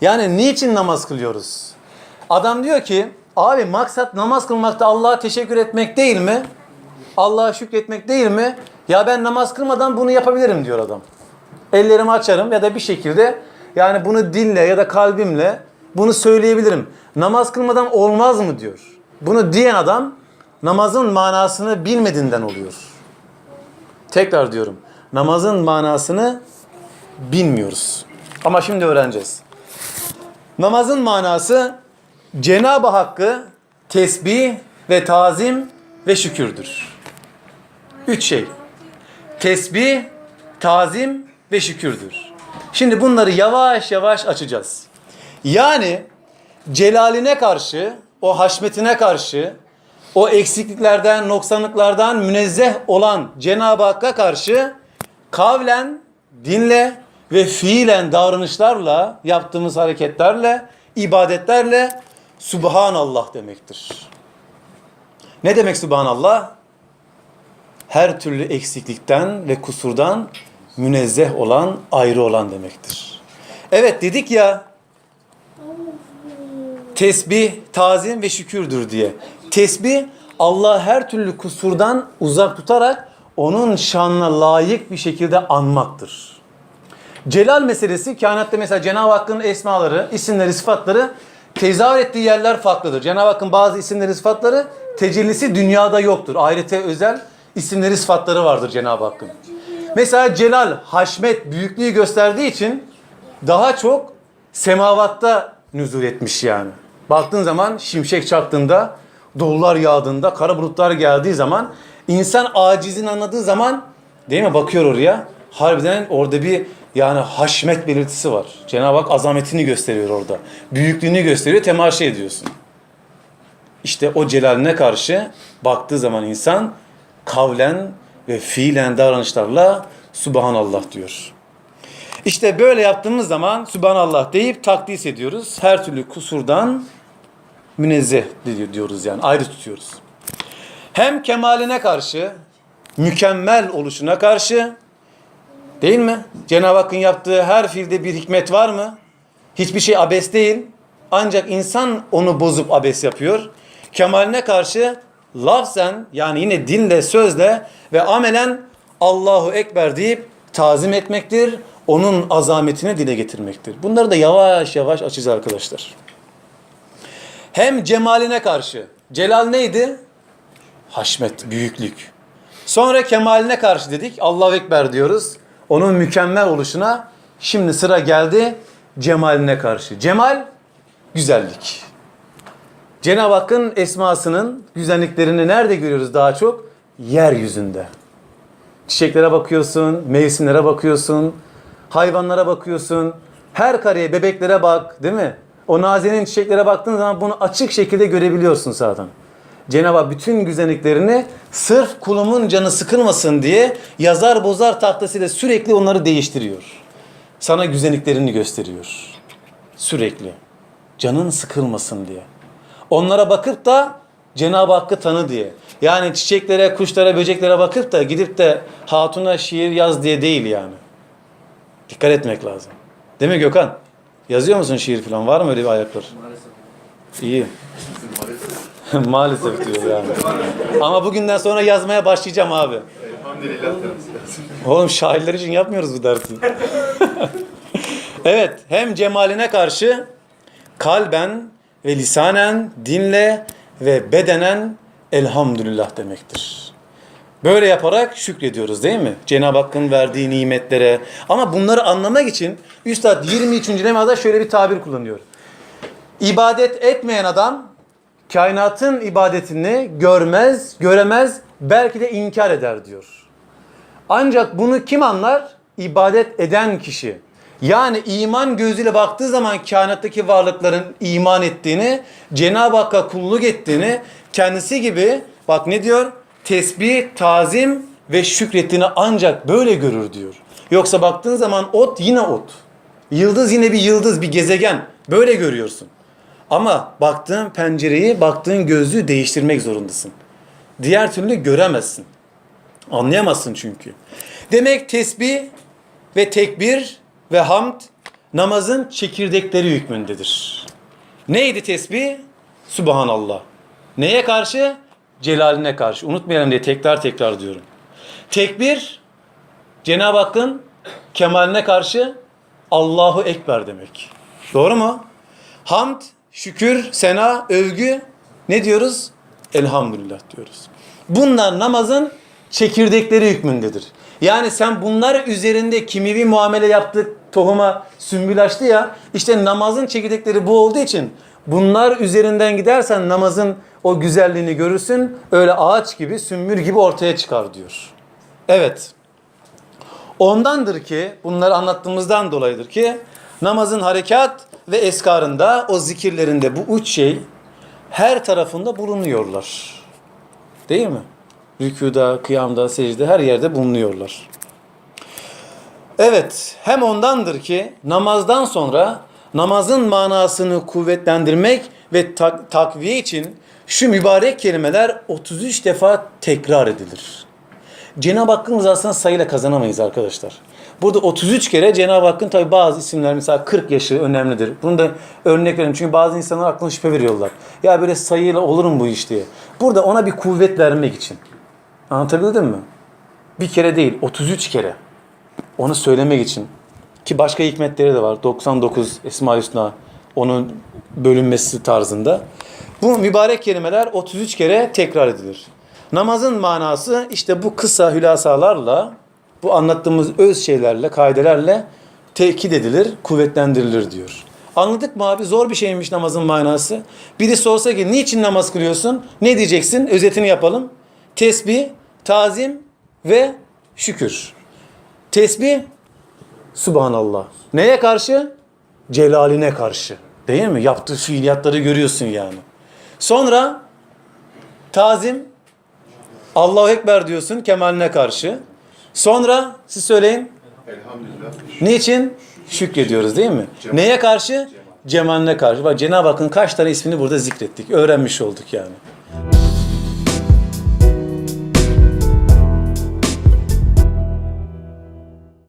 Yani niçin namaz kılıyoruz? Adam diyor ki abi maksat namaz kılmakta Allah'a teşekkür etmek değil mi? Allah'a şükretmek değil mi? Ya ben namaz kılmadan bunu yapabilirim diyor adam. Ellerimi açarım ya da bir şekilde yani bunu dinle ya da kalbimle bunu söyleyebilirim. Namaz kılmadan olmaz mı diyor. Bunu diyen adam namazın manasını bilmediğinden oluyor. Tekrar diyorum. Namazın manasını bilmiyoruz. Ama şimdi öğreneceğiz. Namazın manası Cenab-ı Hakk'ı tesbih ve tazim ve şükürdür. Üç şey. Tesbih, tazim ve şükürdür. Şimdi bunları yavaş yavaş açacağız. Yani celaline karşı, o haşmetine karşı, o eksikliklerden, noksanlıklardan münezzeh olan Cenab-ı Hakk'a karşı kavlen, dinle ve fiilen davranışlarla, yaptığımız hareketlerle, ibadetlerle Subhanallah demektir. Ne demek Subhanallah? Her türlü eksiklikten ve kusurdan münezzeh olan, ayrı olan demektir. Evet dedik ya tesbih, tazim ve şükürdür diye. Tesbih Allah her türlü kusurdan uzak tutarak onun şanına layık bir şekilde anmaktır. Celal meselesi kainatta mesela Cenab-ı Hakk'ın esmaları, isimleri, sıfatları tezahür ettiği yerler farklıdır. Cenab-ı Hakk'ın bazı isimleri, sıfatları tecellisi dünyada yoktur. Ahirete özel isimleri, sıfatları vardır Cenab-ı Hakk'ın. Mesela Celal, haşmet, büyüklüğü gösterdiği için daha çok semavatta nüzul etmiş yani. Baktığın zaman şimşek çaktığında, dolular yağdığında, kara bulutlar geldiği zaman insan acizini anladığı zaman değil mi bakıyor oraya. Harbiden orada bir yani haşmet belirtisi var. Cenab-ı Hak azametini gösteriyor orada. Büyüklüğünü gösteriyor, temaşa ediyorsun. İşte o celaline karşı baktığı zaman insan kavlen ve fiilen davranışlarla Subhanallah diyor. İşte böyle yaptığımız zaman Subhanallah deyip takdis ediyoruz. Her türlü kusurdan münezzeh diyoruz yani ayrı tutuyoruz. Hem kemaline karşı, mükemmel oluşuna karşı değil mi? Cenab-ı Hakk'ın yaptığı her fiilde bir hikmet var mı? Hiçbir şey abes değil. Ancak insan onu bozup abes yapıyor. Kemaline karşı lafzen yani yine dinle, sözle ve amelen Allahu Ekber deyip tazim etmektir. Onun azametini dile getirmektir. Bunları da yavaş yavaş açacağız arkadaşlar. Hem cemaline karşı. Celal neydi? Haşmet, büyüklük. Sonra kemaline karşı dedik. Allahu Ekber diyoruz. Onun mükemmel oluşuna şimdi sıra geldi cemaline karşı. Cemal güzellik. Cenab-ı Hakk'ın esmasının güzelliklerini nerede görüyoruz daha çok? Yeryüzünde. Çiçeklere bakıyorsun, mevsimlere bakıyorsun, hayvanlara bakıyorsun. Her kareye, bebeklere bak, değil mi? O nazenin çiçeklere baktığın zaman bunu açık şekilde görebiliyorsun zaten. Cenab-ı bütün güzelliklerini sırf kulumun canı sıkılmasın diye yazar bozar tahtasıyla sürekli onları değiştiriyor. Sana güzelliklerini gösteriyor. Sürekli. Canın sıkılmasın diye. Onlara bakıp da Cenab-ı Hakk'ı tanı diye. Yani çiçeklere, kuşlara, böceklere bakıp da gidip de hatuna şiir yaz diye değil yani. Dikkat etmek lazım. Değil mi Gökhan? Yazıyor musun şiir falan? Var mı öyle bir ayaklar? İyi. Maalesef diyor yani. Ama bugünden sonra yazmaya başlayacağım abi. Elhamdülillah. Oğlum şairler için yapmıyoruz bu dersi. evet, hem cemaline karşı kalben ve lisanen, dinle ve bedenen elhamdülillah demektir. Böyle yaparak şükrediyoruz değil mi? Cenab-ı Hakk'ın verdiği nimetlere. Ama bunları anlamak için Üstad 23. lemada şöyle bir tabir kullanıyor. İbadet etmeyen adam kainatın ibadetini görmez, göremez, belki de inkar eder diyor. Ancak bunu kim anlar? İbadet eden kişi. Yani iman gözüyle baktığı zaman kainattaki varlıkların iman ettiğini, Cenab-ı Hakk'a kulluk ettiğini, kendisi gibi bak ne diyor? Tesbih, tazim ve şükrettiğini ancak böyle görür diyor. Yoksa baktığın zaman ot yine ot. Yıldız yine bir yıldız, bir gezegen. Böyle görüyorsun. Ama baktığın pencereyi, baktığın gözlüğü değiştirmek zorundasın. Diğer türlü göremezsin. Anlayamazsın çünkü. Demek tesbih ve tekbir ve hamd namazın çekirdekleri hükmündedir. Neydi tesbih? Subhanallah. Neye karşı? Celaline karşı. Unutmayalım diye tekrar tekrar diyorum. Tekbir, Cenab-ı Hakk'ın kemaline karşı Allahu Ekber demek. Doğru mu? Hamd, şükür, sena, övgü ne diyoruz? Elhamdülillah diyoruz. Bunlar namazın çekirdekleri hükmündedir. Yani sen bunlar üzerinde kimivi muamele yaptık, tohuma sümbül açtı ya, işte namazın çekirdekleri bu olduğu için bunlar üzerinden gidersen namazın o güzelliğini görürsün, öyle ağaç gibi, sümbül gibi ortaya çıkar diyor. Evet. Ondandır ki, bunları anlattığımızdan dolayıdır ki, namazın harekat ve eskarında, o zikirlerinde bu üç şey her tarafında bulunuyorlar. Değil mi? Rükuda, kıyamda, secde her yerde bulunuyorlar. Evet, hem ondandır ki namazdan sonra namazın manasını kuvvetlendirmek ve tak- takviye için şu mübarek kelimeler 33 defa tekrar edilir. Cenab-ı Hakk'ın rızasını sayıyla kazanamayız arkadaşlar. Burada 33 kere Cenab-ı Hakk'ın tabi bazı isimler mesela 40 yaşı önemlidir. Bunu da örnek verelim çünkü bazı insanlar aklına şüphe veriyorlar. Ya böyle sayıyla olur mu bu iş diye. Burada ona bir kuvvet vermek için. Anlatabildim mi? Bir kere değil 33 kere. Onu söylemek için. Ki başka hikmetleri de var. 99 Esma-i Hüsna onun bölünmesi tarzında. Bu mübarek kelimeler 33 kere tekrar edilir. Namazın manası işte bu kısa hülasalarla, bu anlattığımız öz şeylerle, kaidelerle tekit edilir, kuvvetlendirilir diyor. Anladık mı abi? Zor bir şeymiş namazın manası. Biri sorsa ki niçin namaz kılıyorsun? Ne diyeceksin? Özetini yapalım. Tesbih, tazim ve şükür. Tesbih, Subhanallah. Neye karşı? Celaline karşı. Değil mi? Yaptığı fiiliyatları görüyorsun yani. Sonra tazim, Allahu Ekber diyorsun kemaline karşı. Sonra siz söyleyin. Elhamdülillah. Niçin? Şükrediyoruz değil mi? Cemal. Neye karşı? Cemaline karşı. Bak Cenab-ı Hakk'ın kaç tane ismini burada zikrettik. Öğrenmiş olduk yani.